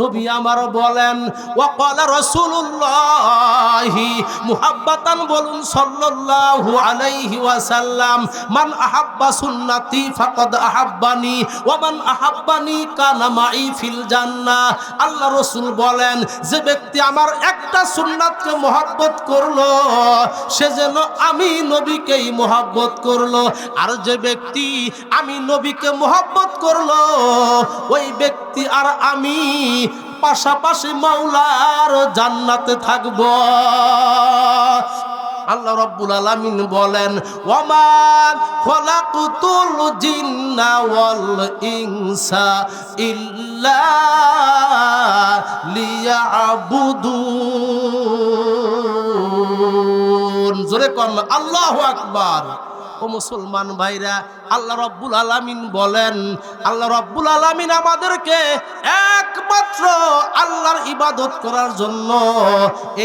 নবী আমার বলেন, ওয়াকাল রাসূলুল্লাহি মুহাব্বাতান, বলুন, সাল্লাল্লাহু আলাইহি ওয়াসাল্লাম, মান আহাব্বা সুন্নতি ফাকাদ আহাব্বানি, ওয়া মান আহাব্বানি কানা মাই ফিল জান্নাহ। আল্লাহ রাসূল বলেন, যে ব্যক্তি আমার একটা সুন্নাতকে মহব্বত করল, সে যেন আমি নবীকেই মহব্বত করল। আর যে ব্যক্তি আমি নবীকে মহব্বত করল, ওই ব্যক্তি আর আমি পাশাপাশি মাওলার জান্নাতে থাকব। আল্লাহ রাব্বুল আলামিন বলেন ওয়ামান খলাকুতুল জিন্না ওয়াল ইনসা ইল্লা লিয়াবুদুন। জোরে কর আল্লাহু আকবার। ও মুসলমান ভাইরা, আল্লাহ রব্বুল আলামিন বলেন, আল্লাহ রব্বুল আলামিন আমাদেরকে একমাত্র আল্লাহর ইবাদত করার জন্য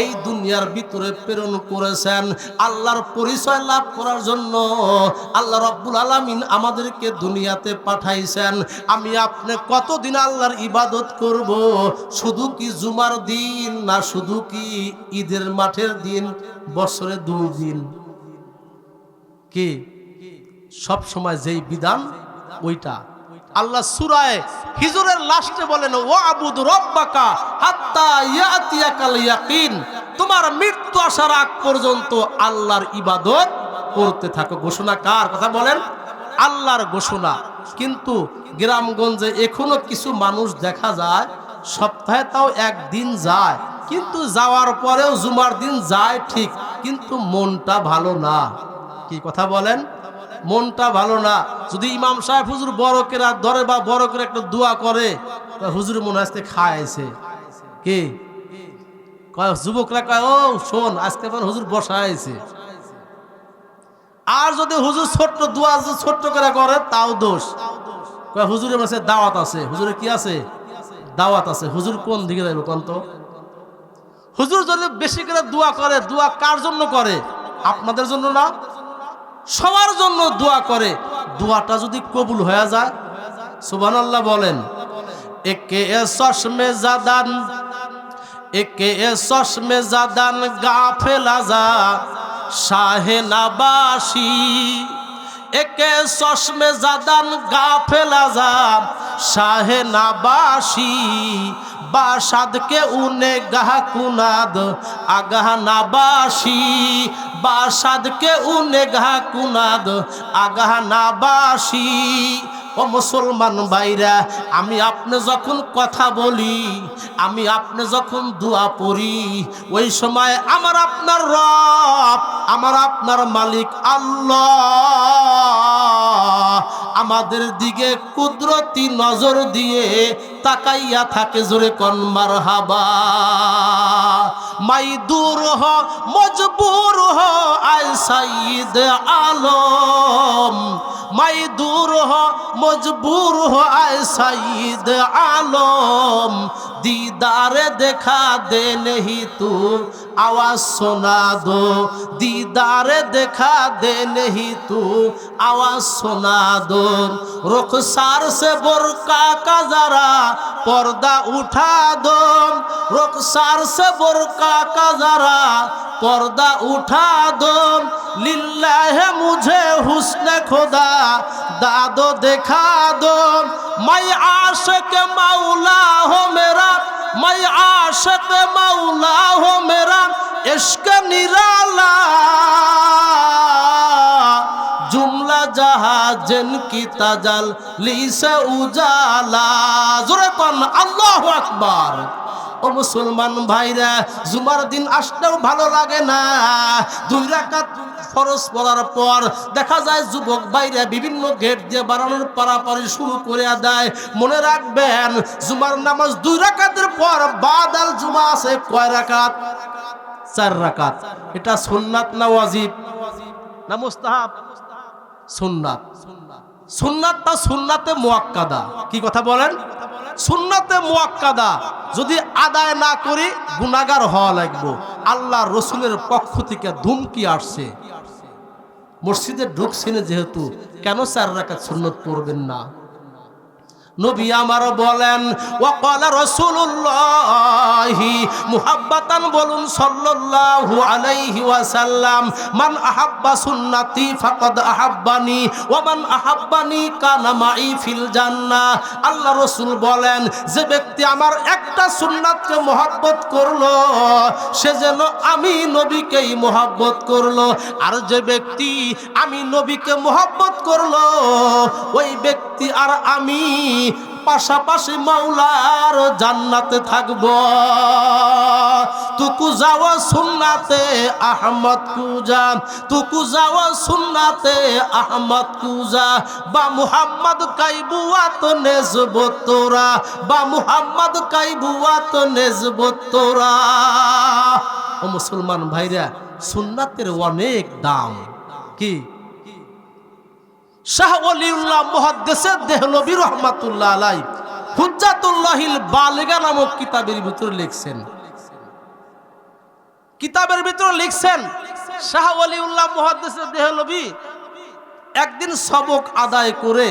এই দুনিয়ার ভিতরে প্রেরণ করেছেন। আল্লাহর পরিচয় লাভ করার জন্য আল্লাহ রব্বুল আলামিন আমাদেরকে দুনিয়াতে পাঠাইছেন। আমি আপনি কতদিন আল্লাহর ইবাদত করব? শুধু কি জুমার দিন না শুধু কি ঈদের মাঠের দিন, বছরে দুই দিন? কি? সব সময় যেই বিধান, ওইটা। আল্লাহ সুরায় হিজুরের লাস্টে বলেন ও আবুদ রব্বাকা হাত্তা ইয়াতিয়াকাল ইয়াকিন। তোমার মৃত্যু আসার আগ পর্যন্ত আল্লাহর ইবাদত করতে থাকো। ঘোষণা কার কথা বলেন? আল্লাহর ঘোষণা। কিন্তু গ্রামগঞ্জে এখনও কিছু মানুষ দেখা যায়, সপ্তাহে তাও একদিন যায়। কিন্তু যাওয়ার পরেও জুমার দিন যায় ঠিক, কিন্তু মনটা ভালো না। কি কথা বলেন? মনটা ভালো না। যদি ইমাম সাহেব হুজুর বড় কেরা ধরে বা বড় করে একটা দোয়া করে হুজুর মনে আসতে খায়ছে কি? কয়, যুবকরা কয়, ও, শোন, আজকে আমার হুজুর বসা আছে আর যদি হুজুর ছোট্ট দোয়া ছোট্ট করে করে, তাও দোষ। কয়, হুজুরের মাসে দাওয়াত আছে। হুজুরের কি আছে? দাওয়াত আছে। হুজুর কোন দিকে যাইব কোন তো হুজুর যদি বেশি করে দোয়া করে, দোয়া কার জন্য করে? আপনাদের জন্য না? সবার জন্য দোয়া করে। দোয়াটা যদি কবুল হয়ে যায় সুবান আল্লাহ বলেন, একে এ চশমে জাদান, একে এ চশমে জাদান গা ফেলা যা, শাহে নাবাসি। একে চশমে জাদান গা ফেলা যান শাহে না বাসি বাসাদকে উনে গাহ কুনাদ। আগাহ না বাসি বাসাদকে উনে গাহ কুনাদ। আগাহ নাবাসি ও মুসলমান ভাইরা, আমি আপনি যখন কথা বলি, আমি আপনি যখন দোয়া পড়ি, ওই সময় আমার আপনার রব, আমার আপনার মালিক আল্লাহ আমাদের দিকে কুদরতি নজর দিয়ে তাকাইয়া থাকে জোরে কনমার হাবা মাই দূর হ, মজবুর হ, আয় সাইদ আলম। মাই দূর হ মজবুর হ সাইদ আলম। दीदार देखा दे नहीं तू आवाज सुना दो दीदार देखा दे नहीं तू आवाज सुना दो रुखसार से बुरका का जरा पर्दा उठा दो रुखसार से बुरका का जरा पर्दा उठा दो लिल्ला है मुझे हुस्न खुदा दादो दिखा दो मैं आशिक मौला हो मेरा मैं आशिक मौला हो मेरा इश्क निराला जुमला जहां जिनकी तजल ली से उजाला जोरे कौन अल्लाह अकबर ও মুসলমান ভাইরা, জুমার দিন আসলেও ভালো লাগে না। দুই রাকাত ফরজ পড়ার পর দেখা যায় যুবক বাইরে বিভিন্ন গেট দিয়ে বাড়ানোর পারাপারি শুরু করে দেয়। মনে রাখবেন, জুমার নামাজ দুই রাকাতের পর বাদাল জুমা আছে কয় রাকাত? চার রাকাত। এটা সুন্নাত না ওয়াজিব? না মুস্তাহাব? সুন্নাতটা সুন্নাতে মোয়াক্কাদা। কি কথা বলেন? সুন্নাতে মোয়াক্কাদা। যদি আদায় না করি গুনাগার হওয়া লাগবো। আল্লাহ রসুলের পক্ষ থেকে ধুমকি আসছে। মসজিদে ঢুকছেন যেহেতু। কেন চার রাখা সুন্নত পড়বেন না? নবী আমার বলেন, ওয়াকালা রাসূলুল্লাহি মুহাব্বাতান, বলুন, সাল্লাল্লাহু আলাইহি ওয়াসাল্লাম, মান আহাব্বা সুন্নতি ফাকাদ আহাব্বানি, ওয়া মান আহাব্বানি কানা মাই ফিল জান্নাহ। আল্লাহ রাসূল বলেন, যে ব্যক্তি আমার একটা সুন্নাতকে মহব্বত করল, সে যেন আমি নবীকেই মহব্বত করল। আর যে ব্যক্তি আমি নবীকে মহব্বত করল, ওই ব্যক্তি আর আমি পাশাপাশি মাওলার জান্নাতে থাকব। তুকু যাওয়া সুন্নাতে আহমদ কুজা, তুকু যাওয়া সুন্নাতে আহমদ কুজা। বা মুহাম্মদ কাইবুয়াত নেজব তোরা, বা মুহাম্মদ কাইবুয়াত নেজব তোরা। ও মুসলমান ভাইরা, সুন্নাতের অনেক দাম। কি? শাহ অলিউল্লাহ মুহাদ্দিসের দেহলবী রহমাতুল্লাহ আলাই হুজ্জাতুল্লাহিল বালিগা নামক কিতাবের ভিতরে লিখছেন। কিতাবের ভিতরে লিখছেন, শাহ অলিউল্লাহ মুহাদ্দিসের দেহলবী একদিন সবক আদায় করে,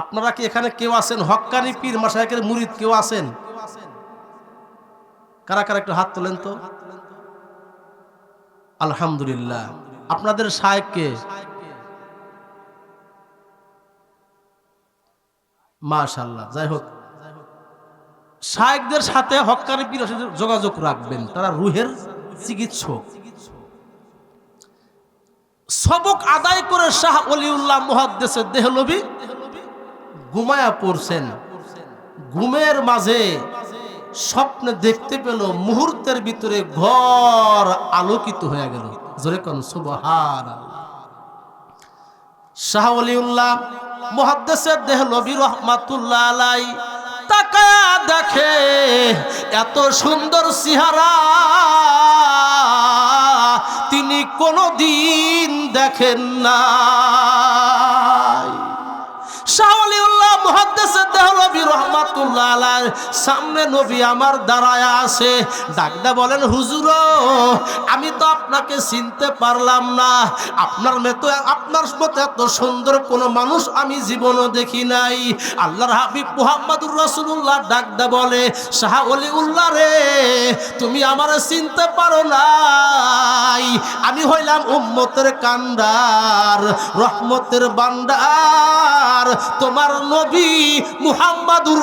আপনারা কি এখানে কেউ আছেন? হক্কানি পীর মাসায়কের মুরিদ কেউ আছেন? কারা কারা একটু হাত তোলেন তো? আলহামদুলিল্লাহ। আপনাদের শায়েককে মাশাল্লাহ যাই হোক। শায়েকদের সাথে হক্কানি পীর যোগাযোগ রাখবেন, তারা রুহের চিকিৎসক। সবক আদায় করে শাহ অলিউল্লাহ মুহাদ্দেসের দেহলবি ঘুমায়া পড়ছেন। ঘুমের মাঝে স্বপ্নে দেখতে পেল, মুহূর্তের ভিতরে ঘর আলোকিত হয়ে গেল। জোরে কোন সুবহান শাহ অলিউল্লাহ মুহাদ্দেসের দেহলবি রহমাতুল্লাহ আলাই তাকায়া দেখে এত সুন্দর সিহারা তিনি কোনো দিন দেখেন না শাহলিউল্লাহ মহাদ্দেশের দেহলবি আলাইহির সামনে নবী আমার দাঁড়ায় আছে। ডাকদা বলেন, হুজুর, আমি তো আপনাকে চিনতে পারলাম না। আপনার মতো আপনার মতো এত সুন্দর কোন মানুষ আমি জীবনও দেখি নাই। আল্লাহর হাবিব মুহাম্মদুর রাসূলুল্লাহ ডাকদা বলে, শাহ অলিউল্লাহ রে, তুমি আমার চিনতে পারো নাই। আমি হইলাম উম্মতের কান্ডার, রহমতের বান্ডার তোমার নবী মুহাম্মাদুর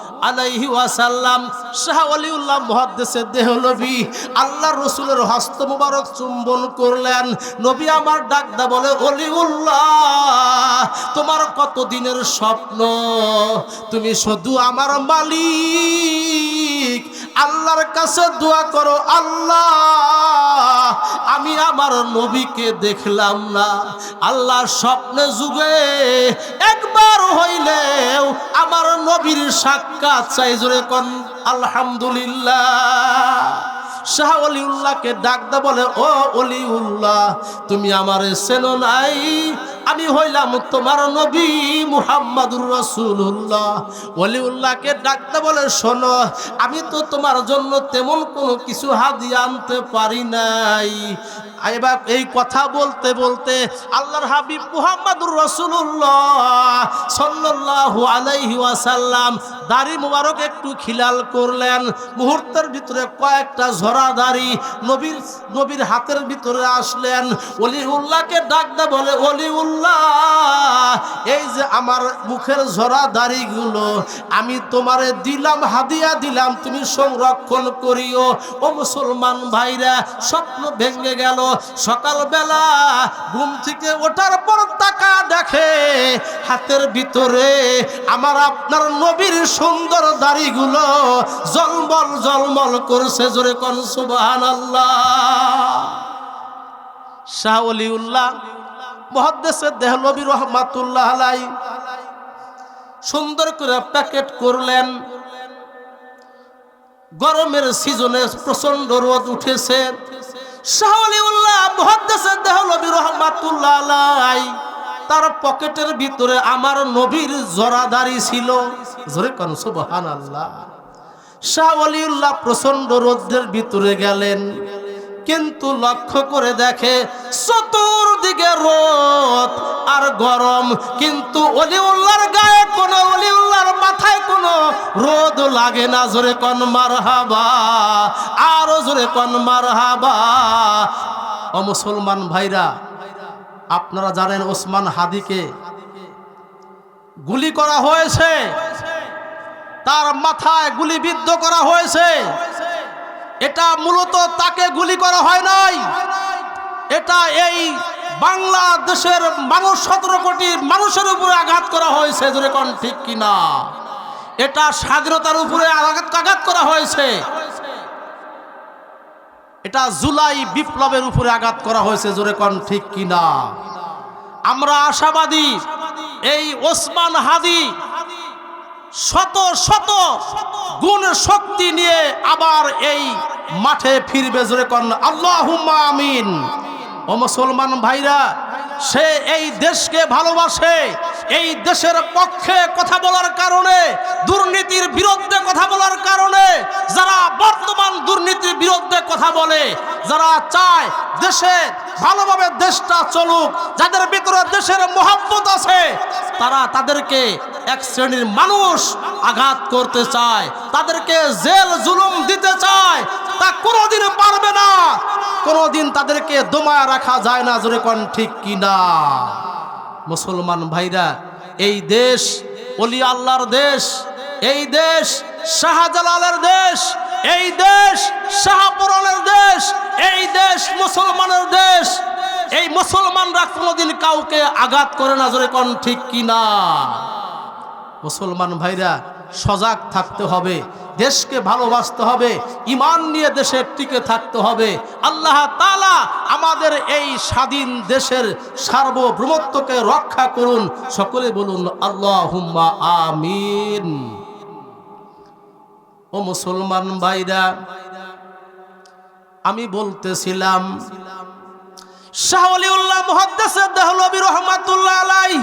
আলাইহি ওয়াসাল্লাম, শাহ ওয়ালিউল্লাহ মুহাদ্দিসের দেহ নবী আল্লাহ রসুলের হস্ত মুবারক চুম্বন করলেন। নবী আমার ডাকদা বলে অলিউল্লাহ তোমার কত দিনের স্বপ্ন? তুমি শুধু আমার মালিক। আল্লাহর কাছে দোয়া করো, আল্লাহ, আমি আমার নবীকে দেখলাম না। আল্লাহ স্বপ্নে যুগে একবার হইলেও আমার নবীর সাক্ষাৎ চাই জোরে কন, আলহামদুলিল্লাহ। শাহ অলিউল্লাহকে ডাকদা বলে, ও অলিউল্লাহ, তুমি আমার চেনো নাই। আমি হইলাম তোমার নবী মুহাম্মাদুর রাসূলুল্লাহ। ওলিউল্লাহকে ডাকতে বলে, শোনো, আমি তো তোমার জন্য তেমন কোনো কিছু হাদিয়া আনতে পারি নাই। এবার এই কথা বলতে বলতে আল্লাহর হাবিব মুহাম্মাদুর রসুল্লাহ সাল্লাল্লাহু আলাইহি ওয়াসাল্লাম দাড়ি মুবারক একটু খিলাল করলেন। মুহূর্তের ভিতরে কয়েকটা ঝরা দাড়ি নবীর নবীর হাতের ভিতরে আসলেন। অলিউল্লাহকে ডাকতে বলে, অলিউল্লাহ, এই যে আমার মুখের ঝরা দাড়িগুলো, আমি তোমারে দিলাম, হাদিয়া দিলাম, তুমি সংরক্ষণ করিও। ও মুসলমান ভাইরা, স্বপ্ন ভেঙে গেল। সকালবেলা ঘুম থেকে ওঠার পর তাকা দেখে হাতের ভিতরে আমার আপনার নবীর সুন্দর দাড়িগুলো জলমল জলমল করছে জোরে কন সুবাহান শাহ অলিউল্লাহ মহাদ্দেশের দেহলবী রহমাতুল্লাহ আলাই সুন্দর করে প্যাকেট করলেন। গরমের সিজনে প্রচণ্ড রোদ উঠেছে। শাহলিউল্লাহ মহাদ্দেশের দেহলবী রহমাতুল্লাহ আলাই তার পকেটের ভিতরে আমার নবীর জরাদারি ছিল। জোরে শাহ অলিউল্লাহ প্রচণ্ড রোদ্রের ভিতরে গেলেন, কিন্তু লক্ষ্য করে দেখে চতুর্দিকে রোদ আর গরম। কিন্তু অলিউল্লার গায়ে কোনো অলিউল্লার মাথায় কোনো রোদ লাগে না। জোরে কন মার হাবা আরও জোরে কন মার হাবা ও মুসলমান ভাইরা আপনারা জানেন ওসমান হাদিকে গুলি করা হয়েছে। তার মাথায় গুলিবিদ্ধ করা হয়েছে। এটা মূলত তাকে গুলি করা হয় নাই। এটা এই বাংলাদেশের মানুষ সতেরো কোটি মানুষের উপরে আঘাত করা হয়েছে, জোরে কোন ঠিক কিনা? এটা স্বাধীনতার উপরে আঘাত আঘাত করা হয়েছে। এটা জুলাই বিপ্লবের উপরে আঘাত করা হয়েছে, জোরে কন ঠিক কিনা? আমরা আশাবাদী এই ওসমান হাদি শত শত গুণ শক্তি নিয়ে আবার এই মাঠে ফিরবে, জোরে কন আল্লাহ আমিন। ও মুসলমান ভাইরা, সে এই দেশকে ভালোবাসে, এই দেশের পক্ষে কথা বলার কারণে, দুর্নীতির বিরুদ্ধে কথা বলার কারণে, যারা বর্তমান দুর্নীতির বিরুদ্ধে কথা বলে, যারা চায় দেশে ভালোভাবে দেশটা চলুক, যাদের ভিতরে দেশের মহাব্বত আছে, তারা তাদেরকে এক শ্রেণির মানুষ আঘাত করতে চায়, তাদেরকে জেল জুলুম দিতে চায়, তা কোনোদিন পারবে না। কোনোদিন তাদেরকে দমায় রাখা যায় না, জোরে কোন ঠিক কিনা? মুসলমান ভাইরা, এই দেশ অলি আল্লাহর দেশ, এই দেশ শাহজালালের দেশ, এই দেশ শাহপুরনের দেশ, এই দেশ মুসলমানের দেশ, এই মুসলমানরা কোনোদিন কাউকে আঘাত করে না, জোরে কোন ঠিক কিনা? মুসলমান ভাইরা সজাগ থাকতে হবে, দেশকে ভালোবাসতে হবে ইমান নিয়ে দেশের টিকে থাকতে হবে। আল্লাহ তালা আমাদের এই স্বাধীন দেশের সার্বভৌমত্বকে রক্ষা করুন। সকলে বলুন আল্লাহ আমিন। ও মুসলমান ভাইরা, আমি বলতেছিলাম, শাহ আলিউল্লাহ মুহাদ্দিসের দেহলবি রহমাতুল্লাহ আলাই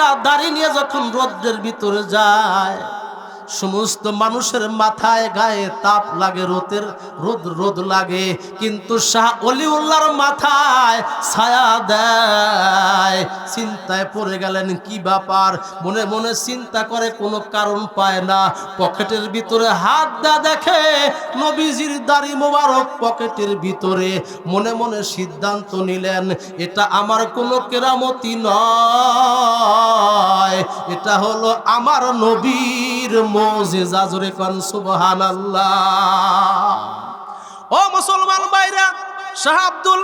কয়েকটা দাড়ি নিয়ে যখন রোদ্রের ভিতরে যায় সমস্ত মানুষের মাথায় গায়ে তাপ লাগে, রোদের, রোদ রোদ লাগে। কিন্তু শাহ অলিউল্লার মাথায় ছায়া দেয়। চিন্তায় পড়ে গেলেন, কি ব্যাপার? মনে মনে চিন্তা করে, কোনো কারণ পায় না। পকেটের ভিতরে হাত দা দেখে নবীজির দাড়ি মোবারক পকেটের ভিতরে। মনে মনে সিদ্ধান্ত নিলেন, এটা আমার কোনো কেরামতি নয়। এটা হলো আমার নবীর মোজেজা জোরে কন সুবহান ও মুসলমান ভাইরা, শাহ আব্দুল,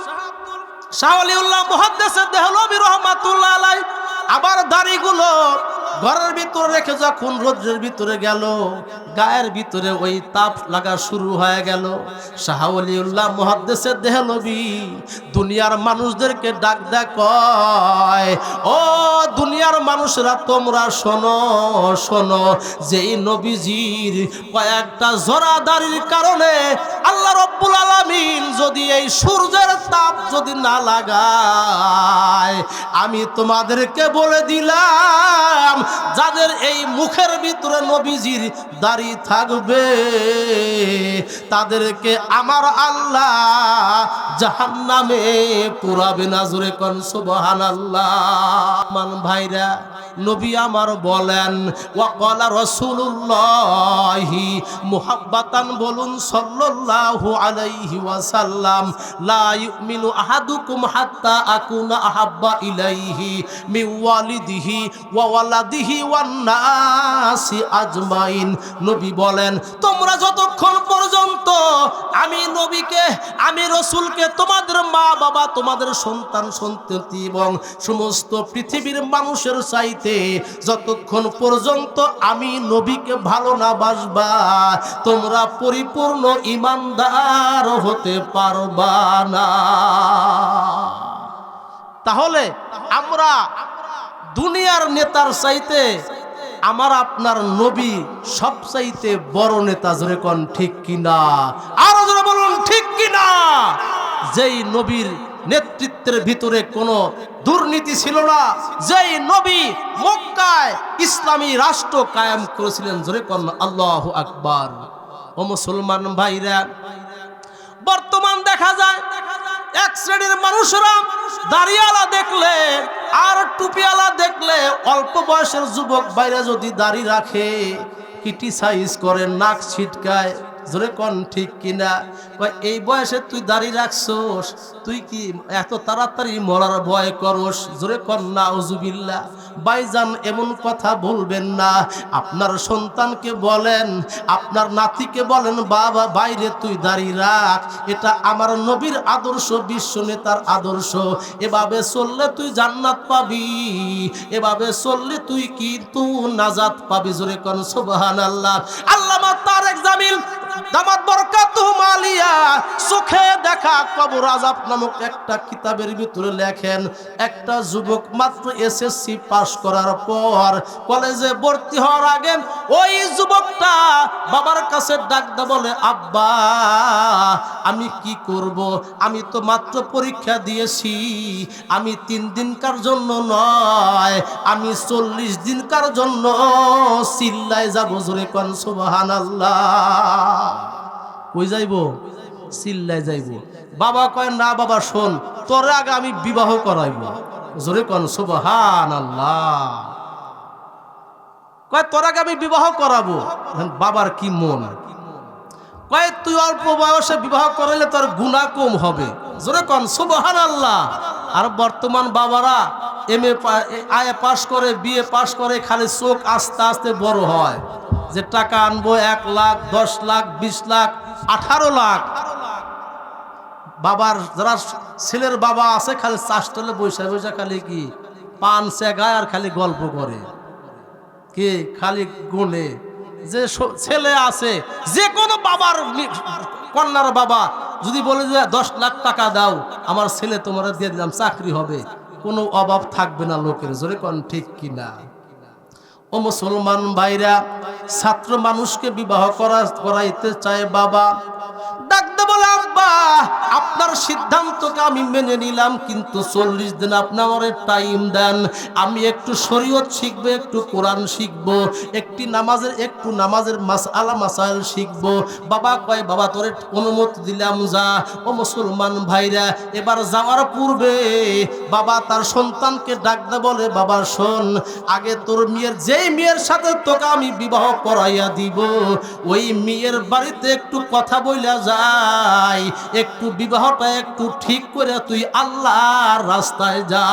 শাহ আলিউল্লাহ মুহাদ্দিসের দেহলবি রহমাতুল্লাহ আলাই আবার দাড়িগুলো ঘরের ভিতরে রেখে যখন রোদ্রের ভিতরে গেল, গায়ের ভিতরে ওই তাপ লাগা শুরু হয়ে গেল। শাহাউলিউল্লাহ মহাদ্দেশের দেহলবি দুনিয়ার মানুষদেরকে ডাক কয়, ও দুনিয়ার মানুষরা, তোমরা শোনো শোনো, যেই নবীজির কয়েকটা জোড়া দাড়ির কারণে আল্লাহ রব্বুল আলামিন যদি এই সূর্যের তাপ যদি না লাগায়, আমি তোমাদেরকে বলে দিলাম যাদের এই মুখের ভিতরে নবীজির দাড়ি থাকবে, তাদেরকে আমার আল্লাহ জাহান্নামে পুরাবে না জোরে কন, সুবহানাল্লাহ। মান ভাইরা, নবী আমার বলেন ওয়াকালা রাসূলুল্লাহি মুহাব্বাতান বলুন, সাল্লাল্লাহু আলাইহি ওয়াসাল্লাম, লা ইউমিনু আহাদুকুম হাত্তা আকুনা আহাব্বা ইলাইহি মিন ওয়ালিদিহি ওয়া ওয়ালাদিহি আজমাইন। নবী বলেন, তোমরা যতক্ষণ পর্যন্ত আমি নবীকে, আমি রসুলকে, তোমাদের মা বাবা তোমাদের সন্তান, সন্ততি এবং সমস্ত পৃথিবীর মানুষের চাইতে যতক্ষণ পর্যন্ত আমি নবীকে ভালো না বাসবা, তোমরা পরিপূর্ণ ইমানদার হতে পারবা না। তাহলে আমরা দুনিয়ার নেতার চাইতে আমার আপনার নবী সবচাইতে বড় নেতা জোরে কন ঠিক কিনা? আরও জোরে বলুন, ঠিক কিনা? যেই নবীর নেতৃত্বের ভিতরে কোনো দুর্নীতি ছিল না, যেই নবী মক্কায় ইসলামী রাষ্ট্র কায়েম করেছিলেন জোরে কন আল্লাহ আকবার। ও মুসলমান ভাইরা, বর্তমান দেখা যায়, এক শ্রেণির মানুষরা দাঁড়িয়ালা দেখলে আর টুপিওয়ালা দেখলে অল্প বয়সের যুবক বাইরে যদি দাড়ি রাখে ক্রিটিসাইজ করে, নাক ছিটকায়, জোরে কন ঠিক কিনা? এই বয়সে তুই দাড়ি রাখছোস, তুই কি এত তাড়াতাড়ি মরার ভয় করস? জোরে কন না উজুবিল্লা বাইজান এমন কথা বলবেন না। আপনার সন্তানকে বলেন, আপনার নাতিকে বলেন, বাবা, বাইরে তুই দাড়ি রাখ। এটা আমার নবীর আদর্শ, বিশ্ব নেতার আদর্শ। এভাবে চললে তুই জান্নাত পাবি। এভাবে চললে তুই কিন্তু নাজাত পাবি। জোরে কন সুবহান আল্লাহ আল্লামা তারেক জামিল দামাত বরকাত মালিয়া চোখে দেখা কবর আজাব নামক একটা কিতাবের ভিতরে লেখেন, একটা যুবক মাত্র এসএসসি পাস করার পর কলেজে ভর্তি হওয়ার আগে ওই যুবকটা বাবার কাছে ডাকদা বলে, আব্বা, আমি কি করব? আমি তো মাত্র পরীক্ষা দিয়েছি, আমি তিন দিনকার জন্য নয়, আমি চল্লিশ দিনকার জন্য চিল্লায় যাব জোরে কন সুবাহান কই যাইব? চিল্লায় যাইব। বাবা কয়, না বাবা, শোন, তোর আগে আমি বিবাহ করাইব। জোরে কন সুবাহান আল্লাহ কয়, তোর আগে আমি বিবাহ করাবো? বাবার কি মন? কয়, তুই অল্প বয়সে বিবাহ করাইলে তোর গুণা কম হবে। জোরে কন সুবহান আল্লাহ আর বর্তমান বাবারা এম এ আয়ে পাশ করে বিএ পাশ করে খালি চোখ আস্তে আস্তে বড় হয়। যে টাকা আনব এক লাখ, দশ লাখ, বিশ লাখ, আঠারো লাখ। বাবার যারা ছেলের বাবা আছে খালি চাষতলে বৈশা বৈশা খালি কি পান গায় আর খালি গল্প করে। কে খালি গুনে। যে ছেলে আছে, যে কোনো বাবার কন্যার বাবা, যদি বলে যে, দশ লাখ টাকা দাও, আমার ছেলে তোমার দিয়ে দিলাম, চাকরি হবে। কোনো অভাব থাকবে না লোকের, জোরে কন ঠিক কিনা? ও মুসলমান ভাইরা, ছাত্র মানুষকে বিবাহ করা, করাইতে চায় বাবা। ডাকতে বলে আব্বা, আপনার সিদ্ধান্তকে আমি মেনে নিলাম, কিন্তু চল্লিশ দিন আপনি আমার টাইম দেন। আমি একটু শরীয়ত শিখব, একটু কোরআন শিখব, একটি নামাজের, একটু নামাজের মাস আলা মাসাইল শিখব। বাবা কয়, বাবা, তোরে অনুমতি দিলাম যা। ও মুসলমান ভাইরা, এবার যাওয়ার পূর্বে বাবা তার সন্তানকে ডাকতে বলে, বাবা, শোন, আগে তোর মেয়ের, যেই মেয়ের সাথে তোকে আমি বিবাহ করাইয়া দিব, ওই মেয়ের বাড়িতে একটু কথা বইলা যাই একটু বিবাহটা একটু ঠিক করে তুই আল্লাহ রাস্তায় যা।